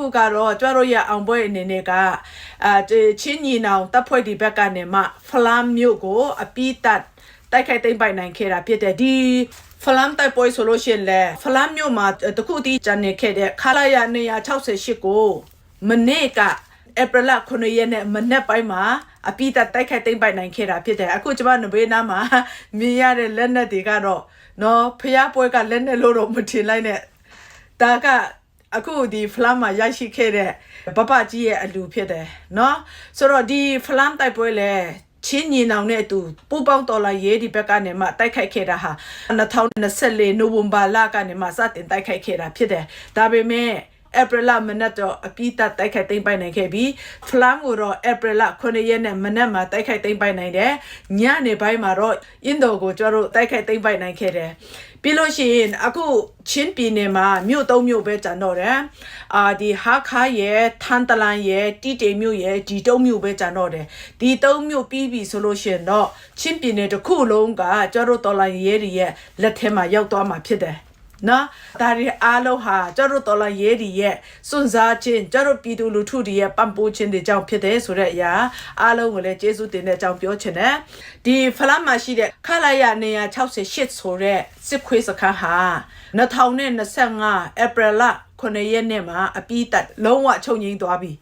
ခုကတော့ကြွားတို့ရအောင်ပွဲအနေနဲ့ကအာချင်းညီနောင်တပ်ဖွဲ့ဒီဘက်ကနေမှဖလမ်မြို့ကိုအပိတတ်တိုက်ခိုက်သိမ်းပိုက်နိုင်ခဲ့တာဖြစ်တယ်ဒီဖလမ်တိုက်ပွဲဆိုလို့ရှိရင်လေဖလမ်မြို့မှာတခုတည်းဂျန်နေခဲ့တဲ့ခလာရ268ကိုမနေ့ကဧပြီလ9ရက်နေ့မနေ့ပိုင်းမှာအပိတတ်တိုက်ခိုက်သိမ်းပိုက်နိုင်ခဲ့တာဖြစ်တယ်အခုကျမနဘေးနားမှာမြင်ရတဲ့လက်နက်တွေကတော့နော်ဖျားပွဲကလက်နက်လို့တော့မထင်လိုက်နဲ့ဒါက အခုဒီဖလမ်မှာရရှိခဲ့တဲ့ပပကြီးရဲ့အလူဖြစ်တယ်เนาะဆိုတော့ဒီဖလမ်တိုက်ပွဲလဲချင်းညီနောင်နဲ့အတူပူပေါင်းတော်လာရေးဒီဘက်ကနေမှတိုက်ခိုက်ခဲ့တာဟာ2024နိုဝင်ဘာလကနေမှစတင်တိုက်ခိုက်ခဲ့တာဖြစ်တယ်ဒါပေမဲ့ ဧပြီလမနက်တော့အပိတတ်တိုက်ခိုက်သိမ်းပိုက်နိုင်ခဲ့ပြီးဖလမ်ကိုတော့ဧပြီလ9ရက်နဲ့မနက်မှာတိုက်ခိုက်သိမ်းပိုက်နိုင်တယ်ညနေပိုင်းမှာတော့အင်ဒိုကိုကျတို့တိုက်ခိုက်သိမ်းပိုက်နိုင်ခဲ့တယ်ပြီးလို့ရှိရင်အခုချင်းပြည်နယ်မှာမြို့သုံးမြို့ပဲကျန်တော့တယ်အာဒီဟာခါရဲ့ထန်တလန်ရဲ့တီတေမြို့ရဲ့ဒီတုံးမြို့ပဲကျန်တော့တယ်ဒီတုံးမြို့ပြီးပြီဆိုလို့ရှိရင်တော့ချင်းပြည်နယ်တစ်ခုလုံးကကျတို့တော်လိုင်းရဲတွေရဲ့လက်ထဲမှာရောက်သွားမှာဖြစ်တယ် နော်ဒါရီအားလုံးဟာကျတို့တော်လာရေးဒီရဲ့စွန့်စားခြင်းကျတို့ပြည်သူလူထုတွေရဲ့ပံ့ပိုးခြင်းတွေကြောင့်ဖြစ်တယ်ဆိုတဲ့အရာအားလုံးကိုလည်းကျေးဇူးတင်တဲ့အကြောင်းပြောချင်တယ်ဒီဖလမ်မှာရှိတဲ့ခလာရ168ဆိုတဲ့စစ်ခွေးစခန်းဟာ2025ဧပြီလ9ရက်နေ့မှာအပြီးတက်လုံးဝချုပ်ငိမ့်သွားပြီ